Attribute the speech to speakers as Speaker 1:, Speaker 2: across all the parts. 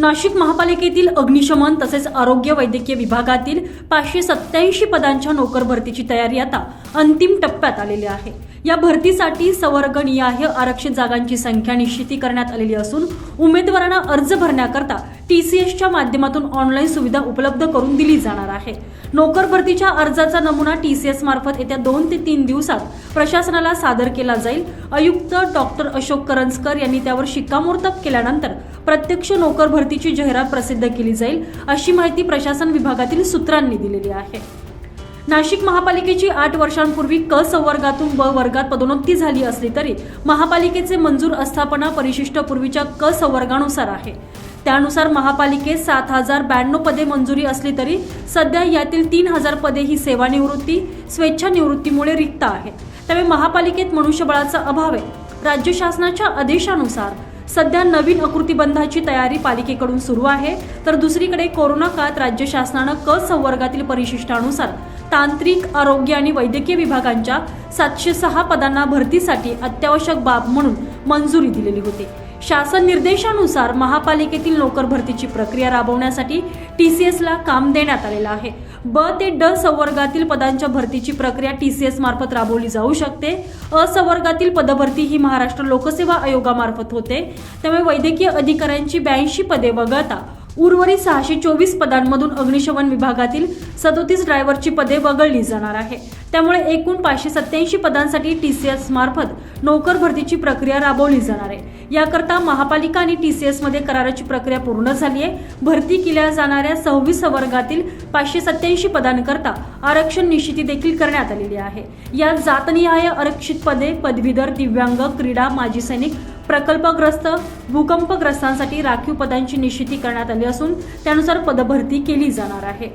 Speaker 1: नाशिक महापालिकेतील अग्निशमन तसेच आरोग्य वैद्यकीय विभागातील पाचशे सत्याऐंशी पदांच्या नोकर भरतीची तयारी आता अंतिम टप्प्यात आलेली आहे. या भरतीसाठी संवर्गनिहाय आरक्षित जागांची संख्या निश्चिती करण्यात आलेली असून उमेदवारांना अर्ज भरण्याकरता टीसीएसच्या माध्यमातून ऑनलाईन सुविधा उपलब्ध करून दिली जाणार आहे. नोकर भरतीच्या अर्जाचा नमुना टीसीएस मार्फत येत्या दोन ते तीन दिवसात प्रशासनाला सादर केला जाईल. आयुक्त डॉक्टर अशोक करंजकर यांनी त्यावर शिक्कामोर्तब केल्यानंतर प्रत्यक्ष नोकर भरतीची जाहिरात प्रसिद्ध केली जाईल अशी माहिती प्रशासन विभागातील सूत्रांनी दिलेली आहे. नाशिक महापालिकेची आठ वर्षांपूर्वी क संवर्गातून ब वर्गात पदोन्नती झाली असली तरी महापालिकेचे मंजूर आस्थापना परिशिष्ट पूर्वीच्या क संवर्गानुसार आहे. त्यानुसार महापालिकेत सात हजार ब्याण्णव पदे मंजुरी असली तरी सध्या यातील तीन हजार पदे ही सेवानिवृत्ती स्वेच्छानिवृत्तीमुळे रिक्त आहेत. त्यामुळे महापालिकेत मनुष्यबळाचा अभाव आहे. राज्य शासनाच्या आदेशानुसार सध्या नवीन आकृतीबंधाची तयारी पालिकेकडून सुरू आहे. तर दुसरीकडे कोरोना काळात राज्य शासनानं क संवर्गातील परिशिष्टानुसार तांत्रिक आरोग्य आणि वैद्यकीय विभागांच्या सातशे सहा पदांना भरतीसाठी अत्यावश्यक बाब म्हणून मंजुरी दिलेली होती. शासन निर्देशानुसार महापालिकेतील नोकर भरतीची प्रक्रिया राबवण्यासाठी टी सी एसला काम देण्यात आलेलं आहे. ब ते ड संवर्गातील पदांच्या भरतीची प्रक्रिया टी सी एस मार्फत राबवली जाऊ शकते. असंवर्गातील पदभरती ही महाराष्ट्र लोकसेवा आयोगामार्फत होते. त्यामुळे वैद्यकीय अधिकाऱ्यांची ब्याऐंशी पदे वगळता. उर्वरित सहाशे चोवीस पदांमधून अग्निशमन विभागातील सदोतीस ड्रायव्हरची पदे वगळली जाणार आहे. त्यामुळे एकूण पाचशे सत्याऐंशी पदांसाठी टीसीएस मार्फत नोकर भरतीची प्रक्रिया राबवली जाणार आहे. याकरता महापालिका आणि टीसीएसमध्ये कराराची प्रक्रिया पूर्ण झाली आहे. भरती केल्या जाणाऱ्या सव्वीस वर्गातील पाचशे सत्याऐंशी पदांकरता आरक्षण निश्चिती देखील करण्यात आलेली आहे. या जातनिहाय आरक्षित पदे पदवीधर दिव्यांग क्रीडा माजी सैनिक प्रकल्पग्रस्त भूकंपग्रस्तांसाठी राखीव पदांची निश्चिती करण्यात आली असून त्यानुसार पदभरती केली जाणार आहे.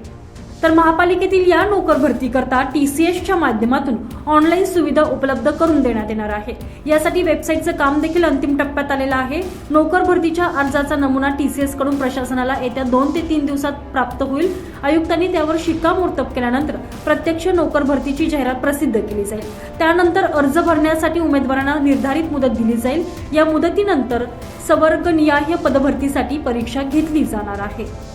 Speaker 1: तर महापालिकेतील या नोकर भरती करता एसच्या माध्यमातून ऑनलाईन सुविधा उपलब्ध करून देण्यात येणार आहे. यासाठी वेबसाईटचं काम देखील अंतिम टप्प्यात आलेलं आहे. नोकर भरतीच्या अर्जाचा नमुना टी सी एसकडून प्रशासनाला येत्या दोन ते तीन दिवसात प्राप्त होईल. आयुक्तांनी त्यावर शिक्कामोर्तब केल्यानंतर प्रत्यक्ष नोकर भरतीची जाहिरात प्रसिद्ध केली जाईल. त्यानंतर अर्ज भरण्यासाठी उमेदवारांना निर्धारित मुदत दिली जाईल. या मुदतीनंतर सवर्गनिहाय पदभरतीसाठी परीक्षा घेतली जाणार आहे.